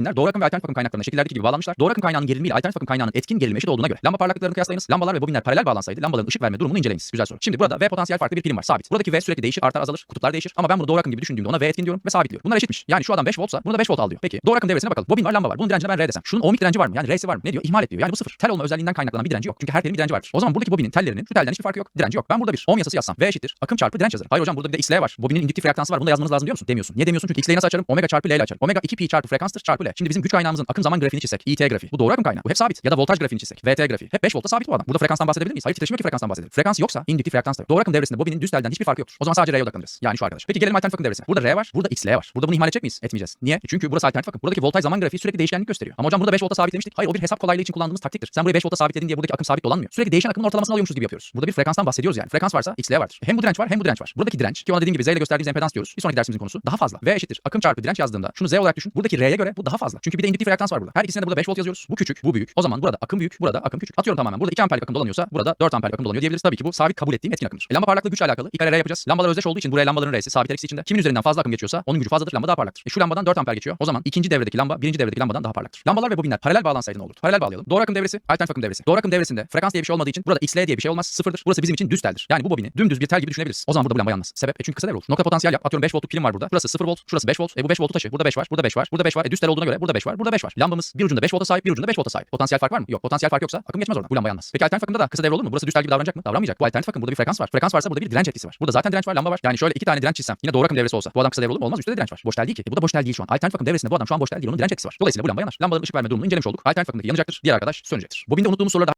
bobinler doğru akım ve alternatif akım kaynaklarına şekillerdeki gibi bağlanmışlar. Doğru akım kaynağının gerilimi alternatif akım kaynağının etkin gerilimi eşit olduğuna göre lamba parlaklıklarını kıyaslayınız. Lambalar ve bobinler paralel bağlansaydı lambaların ışık verme durumunu inceleyiniz. Güzel soru. Şimdi burada V potansiyel farklı bir pilim var sabit. Buradaki V sürekli değişir, artar, azalır, kutuplar değişir ama ben bunu doğru akım gibi düşündüğümde ona V etkin diyorum ve sabitliyorum. Bunlar eşitmiş. Yani şu adam 5 voltsa bunu da 5 volt al diyor. Peki doğru akım devresine bakalım. Bobin var, lamba var. Bunun direncine ben R desem. Şunun ohmik direnci var mı? Yani R'si var mı? Ne diyor? İhmal et. Yani bu sıfır. Tel olma özelliğinden kaynaklanan bir direnci yok. Çünkü her telin bir direnci vardır. O zaman buradaki bobinin tellerinin şu telden hiçbir farkı yok. Direnci yok. Ben burada bir ohm yasası yazsam V eşittir. Akım çarpı direnç yazarım. Hayır hocam burada bir de XL var. Bobinin indüktif reaktansı var. Bunu da yazmanız lazım diyor musun? Demiyorsun. Niye demiyorsun? Çünkü XL'yi nasıl açarım? Omega çarpı L ile açarım. Omega 2 pi çarpı frekanstır çarpı L. Şimdi bizim güç kaynağımızın akım zaman grafiğini çizsek. IT grafiği. Bu doğru akım kaynağı. Bu hep sabit. Ya da voltaj grafiğini çizsek. VT grafiği. Hep 5 voltta sabit bu adam. Burada frekanstan bahsedebilir miyiz? Hayır titreşim yok ki frekanstan bahsedelim. Frekans yoksa indüktif reaktans da yok. Doğru akım devresinde bobinin düz telden hiçbir farkı yoktur. O zaman sadece R'ye odaklanırız. Yani şu arkadaş. Peki gelelim alternatif akım devresine. Burada R var. Burada XL var. Burada bunu ihmal edecek miyiz? Etmeyeceğiz. Niye? Çünkü burası alternatif akım. Buradaki voltaj zaman grafiği sürekli değişkenlik gösteriyor. Ama hocam burada 5 volta sabitlemiştik. Hayır o bir hesap kolaylığı için kullandığımız taktiktir. Sen burayı 5 volta sabitledin diye buradaki akım sabit dolanmıyor. Sürekli değişen akımın ortalamasını alıyormuşuz gibi yapıyoruz. Burada bir frekanstan bahsediyoruz yani. Frekans varsa XL vardır. Hem bu direnç var hem bu direnç var. Buradaki direnç ki ona dediğim gibi Z ile gösterdiğimiz impedans diyoruz. Bir sonraki dersimizin konusu daha fazla. V eşittir. Akım çarpı direnç yazdığımda şunu Z olarak düşün. Buradaki R'ye göre bu daha. Çünkü bir de indüktif reaktans var burada. Her ikisine de burada 5 volt yazıyoruz. Bu küçük, bu büyük. O zaman burada akım büyük, burada akım küçük. Atıyorum tamamen. Burada 2 amperlik akım dolanıyorsa burada 4 amperlik akım dolanıyor diyebiliriz. Tabii ki bu sabit kabul ettiğim etkin akımdır. E, lamba parlaklığı güçle alakalı. İlk kare R yapacağız. Lambalar özdeş olduğu için buraya lambaların R'si sabit eksi içinde. Kimin üzerinden fazla akım geçiyorsa onun gücü fazladır. Lamba daha parlaktır. E, şu lambadan 4 amper geçiyor. O zaman ikinci devredeki lamba birinci devredeki lambadan daha parlaktır. Lambalar ve bobinler paralel bağlansaydı ne olurdu? Paralel bağlayalım. Doğru akım devresi, alternatif akım devresi. Doğru akım devresinde frekans diye bir şey olmadığı için burada XL diye bir şey olmaz. Sıfırdır. Burası bizim için düz teldir. Yani bu bobini dümdüz bir tel gibi düşünebiliriz. O zaman burada bu lamba yanmaz. Sebep? E çünkü kısa devre olur. Nokta potansiyel yap. Atıyorum 5 voltluk pilim var burada. Burası 0 volt, şurası 5 volt. E bu 5 voltu taşı. Burada 5 var, burada 5 var, burada 5 var. E düz tel olduğuna burada 5 var, burada 5 var. Lambamız bir ucunda 5 volta sahip, bir ucunda 5 volta sahip. Potansiyel fark var mı? Yok. Potansiyel fark yoksa akım geçmez oradan. Bu lamba yanmaz. Peki alternatif akımda da kısa devre olur mu? Burası düz tel gibi davranacak mı? Davranmayacak. Bu alternatif akım burada bir frekans var. Frekans varsa burada bir direnç etkisi var. Burada zaten direnç var, lamba var. Yani şöyle iki tane direnç çizsem yine doğru akım devresi olsa bu adam kısa devre olur mu? Olmaz. Üstte de direnç var. Boş tel değil ki. E bu da boş tel değil şu an. Alternatif akım devresinde bu adam şu an boş tel değil. Onun direnç etkisi var. Dolayısıyla bu lamba yanar. Lambaların ışık verme durumunu incelemiş olduk. Alternatif akımdaki yanacaktır. Diğer arkadaş sönecektir. Bobinde unuttuğumuz soruları